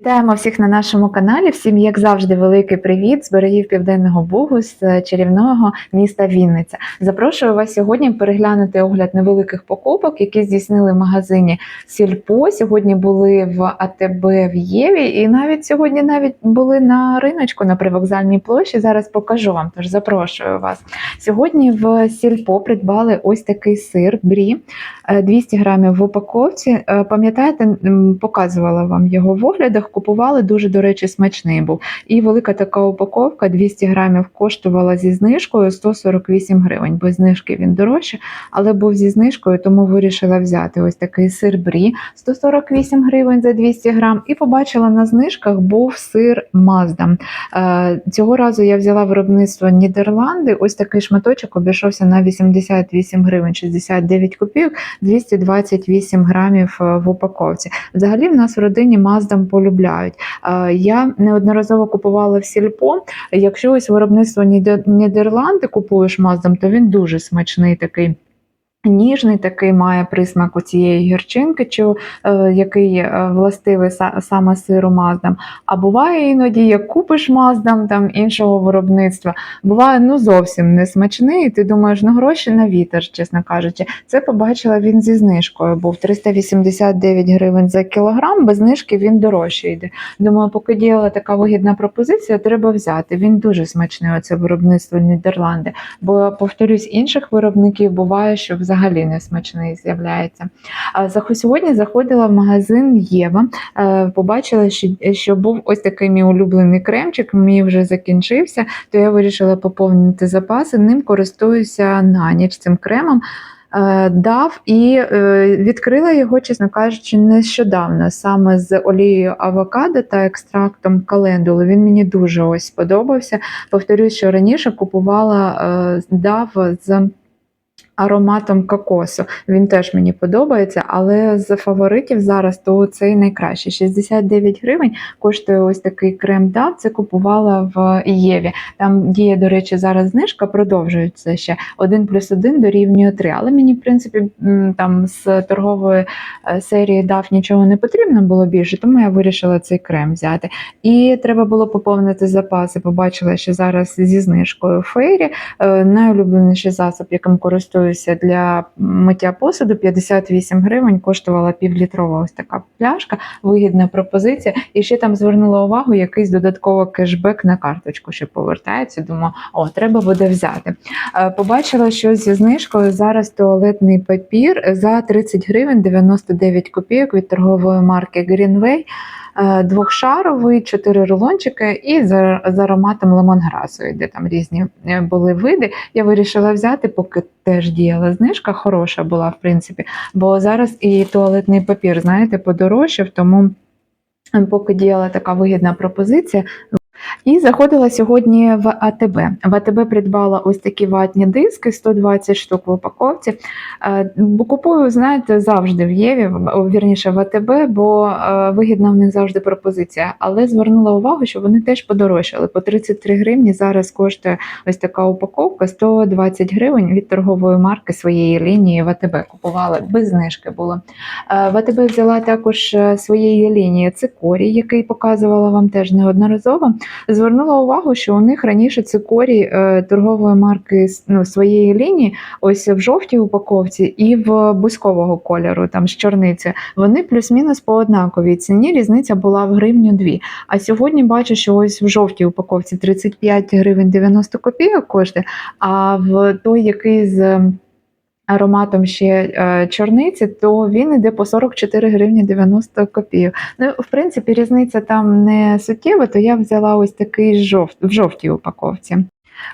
Вітаємо всіх на нашому каналі. Всім, як завжди, великий привіт з берегів Південного Бугу з е, чарівного міста Вінниця. Запрошую вас сьогодні переглянути огляд невеликих покупок, які здійснили в магазині Сільпо. Сьогодні були в АТБ в Єві, і навіть сьогодні навіть були на риночку на привокзальній площі. Зараз покажу вам. Тож запрошую вас. Сьогодні в Сільпо придбали ось такий сир брі е, 200 грамів в упаковці. Е, Пам'ятаєте, показувала вам його в оглядах. Купували дуже, до речі, смачний був. І велика така упаковка 200 грамів коштувала зі знижкою 148 гривень. Без знижки він дорожче, але був зі знижкою, тому вирішила взяти ось такий сир брі 148 гривень за 200 грам. І побачила на знижках був сир Маздам. Е, Цього разу я взяла виробництво Нідерланди. Ось такий шматочок обійшовся на 88 гривень 69 копійок, 228 грамів е, в упаковці. Взагалі в нас в родині Маздам полюбляють. Е, Я неодноразово купувала в сільпо. Якщо ось виробництво Ніде- Нідерланди купуєш маздом, то він дуже смачний такий. Ніжний такий має присмак у цієї гірчинки, чи е, який е, властивий са- саме сиру маздам. А буває іноді, як купиш маздам там іншого виробництва, буває ну зовсім не смачний. і Ти думаєш, ну гроші на вітер, чесно кажучи. Це побачила він зі знижкою. Був 389 гривень за кілограм. Без знижки він дорожче йде. Думаю, поки діяла така вигідна пропозиція, треба взяти. Він дуже смачний. Оце виробництво Нідерланди. Бо повторюсь, інших виробників буває, що взагалі не смачний з'являється. Сьогодні заходила в магазин Єва. е, Побачила, що, був ось такий мій улюблений кремчик. Мій вже закінчився, то я вирішила поповнити запаси. Ним користуюся на ніч цим кремом. Е, Дав і е, відкрила його, чесно кажучи, нещодавно саме з олією авокадо та екстрактом календули. Він мені дуже ось сподобався. Повторюсь, що раніше купувала дав з ароматом кокосу. Він теж мені подобається, але з фаворитів зараз то цей найкращий. 69 гривень коштує ось такий крем дав. Це купувала в Єві. Там діє, до речі, зараз знижка, продовжується ще 1 плюс 1 дорівнює 3. Але мені, в принципі, там з торгової е, серії дав нічого не потрібно було більше, тому я вирішила цей крем взяти. І треба було поповнити запаси. Побачила, що зараз зі знижкою фейрі Е, Найулюбленіший засіб, яким користуюся для миття посуду, 58 гривень, коштувала півлітрова ось така пляшка, вигідна пропозиція. І ще там звернула увагу якийсь додатковий кешбек на карточку, що повертається. Думаю, о, треба буде взяти. Е, Побачила, що зі знижкою зараз туалетний папір за 30 гривень 99 копійок від торгової марки Greenway. Е, Двохшаровий, чотири рулончики і з, з ароматом лемонграсу, де там різні е, були види. Я вирішила взяти, поки теж діяла знижка, хороша була, в принципі. Бо зараз і туалетний папір, знаєте, подорожчав, тому е, поки діяла така вигідна пропозиція. І заходила сьогодні в АТБ. В АТБ придбала ось такі ватні диски, 120 штук в упаковці. Е, купую, знаєте, завжди в Єві, вірніше в АТБ, бо е, вигідна в них завжди пропозиція. Але звернула увагу, що вони теж подорожчали. По 33 гривні зараз коштує ось така упаковка 120 гривень від торгової марки своєї лінії в АТБ. Купувала без знижки було. Е, В АТБ взяла також своєї лінії цикорій, який показувала вам теж неодноразово. Звернула увагу, що у них раніше цикорій е, торгової марки ну, своєї лінії, ось в жовтій упаковці і в бузькового кольору, там з чорниці, вони плюс-мінус по однаковій ціні. Різниця була в гривню дві. А сьогодні бачу, що ось в жовтій упаковці 35 гривень 90 копійок коштує, а в той, який з ароматом ще е, чорниці, то він іде по 44 гривні 90 копійок. Ну, в принципі, різниця там не суттєва, то я взяла ось такий жовт, в жовтій упаковці.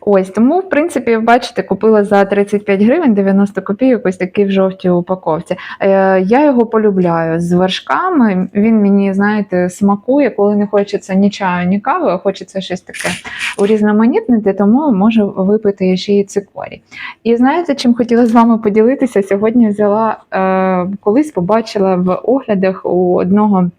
Ось тому, в принципі, бачите, купила за 35 гривень 90 копійок ось такий в жовтій упаковці. Е, я його полюбляю з вершками. Він мені, знаєте, смакує, коли не хочеться ні чаю, ні кави, а хочеться щось таке урізноманітнити, тому можу випити ще й цикорій. І знаєте, чим хотіла з вами поділитися? Сьогодні взяла е, колись побачила в оглядах у одного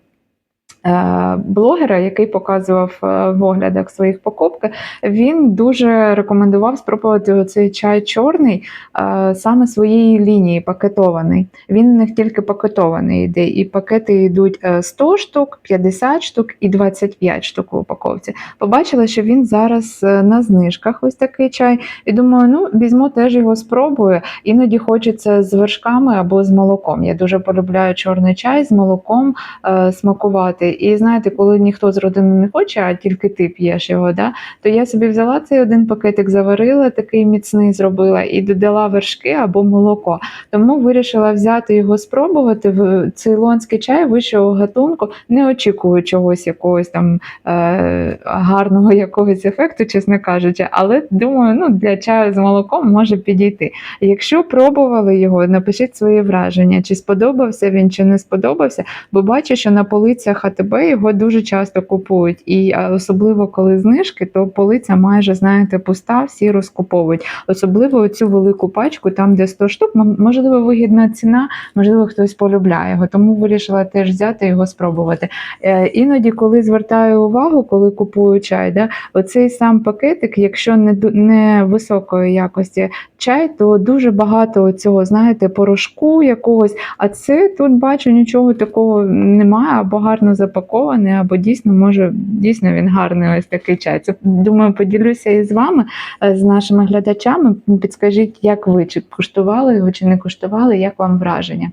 блогера, який показував е, в оглядах своїх покупки, він дуже рекомендував спробувати оцей чай чорний е, саме своєї лінії пакетований. Він у них тільки пакетований йде, і пакети йдуть е, 100 штук, 50 штук і 25 штук в упаковці. Побачила, що він зараз е, на знижках ось такий чай. І думаю, ну візьму теж його спробую. Іноді хочеться з вершками або з молоком. Я дуже полюбляю чорний чай з молоком е, смакувати. І знаєте, коли ніхто з родини не хоче, а тільки ти п'єш його, да, то я собі взяла цей один пакетик, заварила, такий міцний зробила і додала вершки або молоко. Тому вирішила взяти його спробувати в цейлонський чай вищого гатунку, не очікую чогось якогось там е, гарного якогось ефекту, чесно кажучи, але думаю, ну для чаю з молоком може підійти. Якщо пробували його, напишіть свої враження, чи сподобався він, чи не сподобався, бо бачу, що на полицях АТБ його дуже часто купують, і особливо коли знижки, то полиця майже знаєте пуста, всі розкуповують. Особливо цю велику пачку, там де 100 штук, можливо, вигідна ціна, можливо, хтось полюбляє його, тому вирішила теж взяти його спробувати. Е, іноді, коли звертаю увагу, коли купую чай, да, оцей сам пакетик, якщо не, не високої якості чай, то дуже багато цього, знаєте, порошку якогось. А це тут бачу нічого такого немає, або гарно запакований, або дійсно може дійсно він гарний ось такий чай. Це думаю, поділюся із вами, е, з нашими глядачами. Підскажіть, як ви чи куштували його, чи не куштували, як вам враження?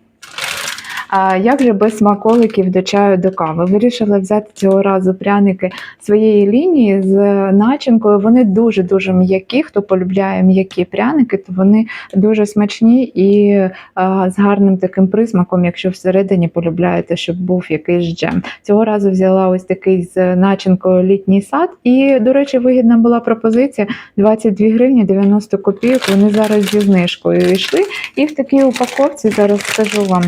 А як же без смаколиків до чаю до кави? Вирішила взяти цього разу пряники своєї лінії з начинкою. Вони дуже дуже м'які. Хто полюбляє м'які пряники, то вони дуже смачні і а, з гарним таким присмаком, якщо всередині полюбляєте, щоб був якийсь джем. Цього разу взяла ось такий з начинкою літній сад. І, до речі, вигідна була пропозиція 22 гривні 90 копійок. Вони зараз зі знижкою йшли. І в такій упаковці зараз скажу вам.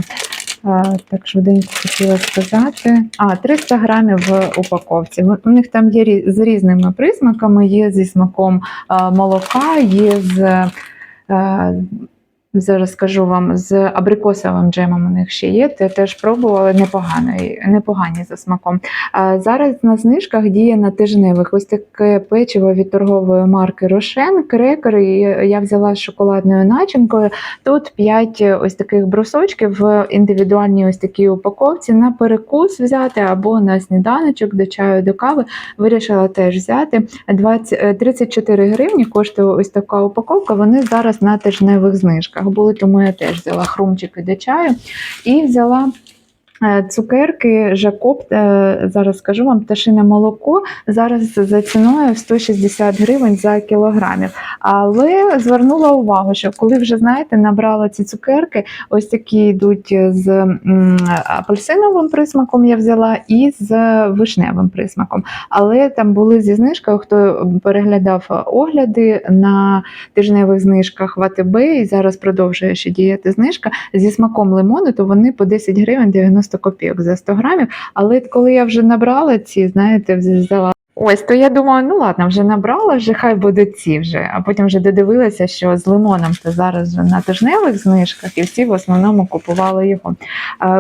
Так, швиденько хотіла сказати. А, 300 грамів в упаковці. У них там є з різними присмаками, є зі смаком молока, є з. Зараз скажу вам, з абрикосовим джемом у них ще є. Те теж пробували непоганий, непогані за смаком. А зараз на знижках діє на тижневих. Ось таке печиво від торгової марки Рошен, крекери. Я взяла з шоколадною начинкою. Тут 5 ось таких брусочків в індивідуальній ось такій упаковці на перекус взяти або на сніданочок до чаю, до кави. Вирішила теж взяти 20, е, 34 гривні. Коштує ось така упаковка. Вони зараз на тижневих знижках були, тому я теж взяла хрумчики до чаю і взяла. Е, Цукерки Жакоб, е, зараз скажу вам, пташине молоко зараз за ціною в 160 гривень за кілограмів. Але звернула увагу, що коли вже знаєте, набрала ці цукерки, ось такі йдуть з апельсиновим присмаком, я взяла, і з вишневим присмаком. Але там були зі знижкою, хто переглядав огляди на тижневих знижках в АТБ, і зараз продовжує ще діяти знижка зі смаком лимону, то вони по 10 гривень 90 копійок за 100 грамів. Але коли я вже набрала ці, знаєте, взяла. Ось, то я думаю, ну ладно, вже набрала, вже хай будуть ці вже. А потім вже додивилася, що з лимоном то зараз вже на тижневих знижках, і всі в основному купували його.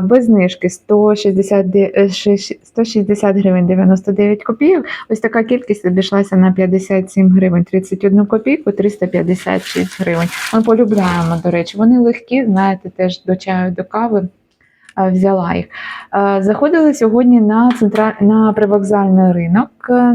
Без знижки 160, де- е, ши- 160 гривень 99 копійок. Ось така кількість обійшлася на 57 гривень 31 копійку, 356 гривень. Ми полюбляємо, до речі, вони легкі, знаєте, теж до чаю, до кави. Е, Взяла їх. Е, Заходили сьогодні на центра... на привокзальний ринок. е,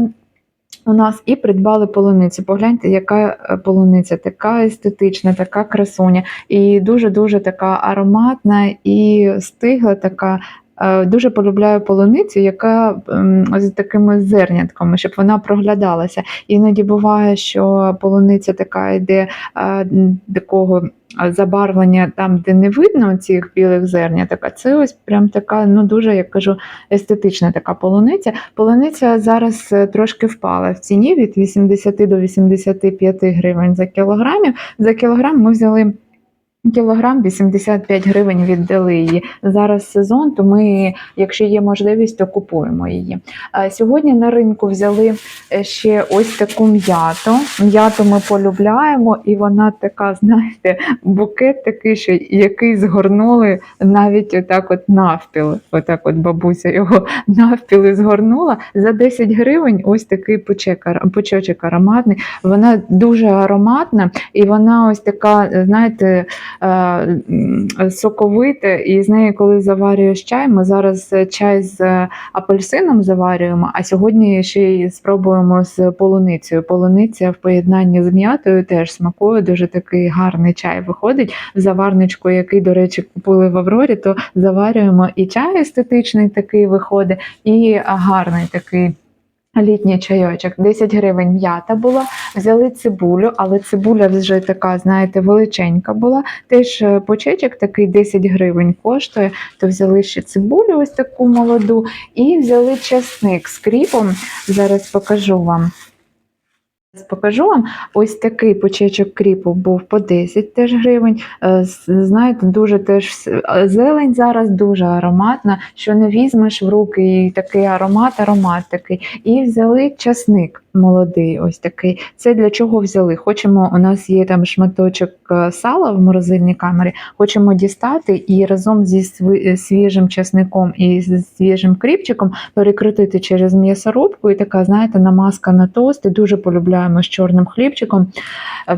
У нас і придбали полуницю. Погляньте, яка полуниця, така естетична, така красуня, і дуже дуже така ароматна і стигла така. Е, Дуже полюбляю полуницю, яка ем, з такими зернятками, щоб вона проглядалася. Іноді буває, що полуниця така йде е, такого е, забарвлення там, де не видно цих білих зерняток, а це ось прям така, ну дуже, як кажу, естетична така полуниця. Полуниця зараз трошки впала в ціні від 80 до 85 гривень за кілограмів. За кілограм ми взяли Кілограм 85 гривень віддали її. Зараз сезон, то ми, якщо є можливість, то купуємо її. Сьогодні на ринку взяли е, ще ось таку м'яту. М'яту ми полюбляємо, і вона така, знаєте, букет такий, що який згорнули навіть отак от навпіл. Отак от бабуся його навпіл і згорнула. За 10 гривень ось такий пучек, ароматний. Вона дуже ароматна, і вона ось така, знаєте, е, м, соковита, і з нею, коли заварюєш чай, ми зараз е, чай з апельсином заварюємо, а сьогодні ще й спробуємо з полуницею. Полуниця в поєднанні з м'ятою теж смакує, дуже такий гарний чай виходить. Заварничку, який, до речі, купили в Аврорі, то заварюємо і чай естетичний такий виходить, і гарний такий. Літній чайочок, 10 гривень м'ята була, взяли цибулю, але цибуля вже така, знаєте, величенька була. Теж е, почечок такий 10 гривень коштує, то взяли ще цибулю, ось таку молоду, і взяли часник з кріпом. Зараз покажу вам. Покажу вам ось такий почечок кріпу був по 10 теж гривень. Е, Знаєте, дуже теж е, зелень зараз дуже ароматна. Що не візьмеш в руки, і такий аромат, аромат такий. І взяли часник молодий, ось такий. Це для чого взяли? Хочемо, у нас є там шматочок е, сала в морозильній камері. Хочемо дістати і разом зі е, свіжим часником і з свіжим кріпчиком перекрутити через м'ясорубку. І така, знаєте, намазка на тост. Дуже полюбляємо з чорним хлібчиком.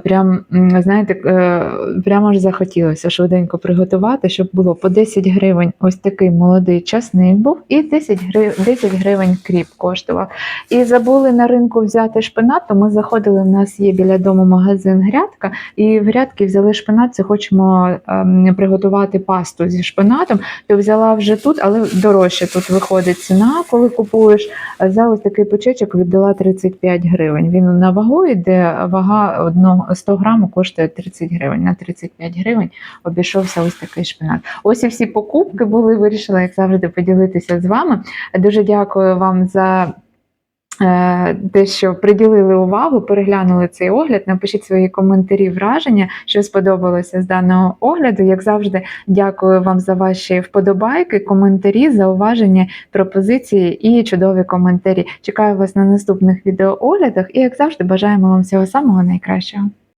Прям, знаєте, е, прямо ж захотілося швиденько приготувати, щоб було по 10 гривень ось такий молодий часник був, і 10 гривень, 10 гривень кріп коштував. І забули на ринку взяти шпинат, то ми заходили, у нас є біля дому магазин грядка, і в грядки взяли шпинат, це хочемо ем, приготувати пасту зі шпинатом, то взяла вже тут, але дорожче тут виходить ціна, коли купуєш. За ось такий почечок віддала 35 гривень. Він на вагу йде, вага одного 100 граму коштує 30 гривень. На 35 гривень обійшовся ось такий шпинат. Ось і всі покупки були. Вирішила, як завжди, поділитися з вами. Дуже дякую вам за. Е, Те, що приділили увагу, переглянули цей огляд. Напишіть свої коментарі, враження, що сподобалося з даного огляду. Як завжди, дякую вам за ваші вподобайки, коментарі, зауваження, пропозиції і чудові коментарі. Чекаю вас на наступних відеооглядах і, як завжди, бажаємо вам всього самого найкращого.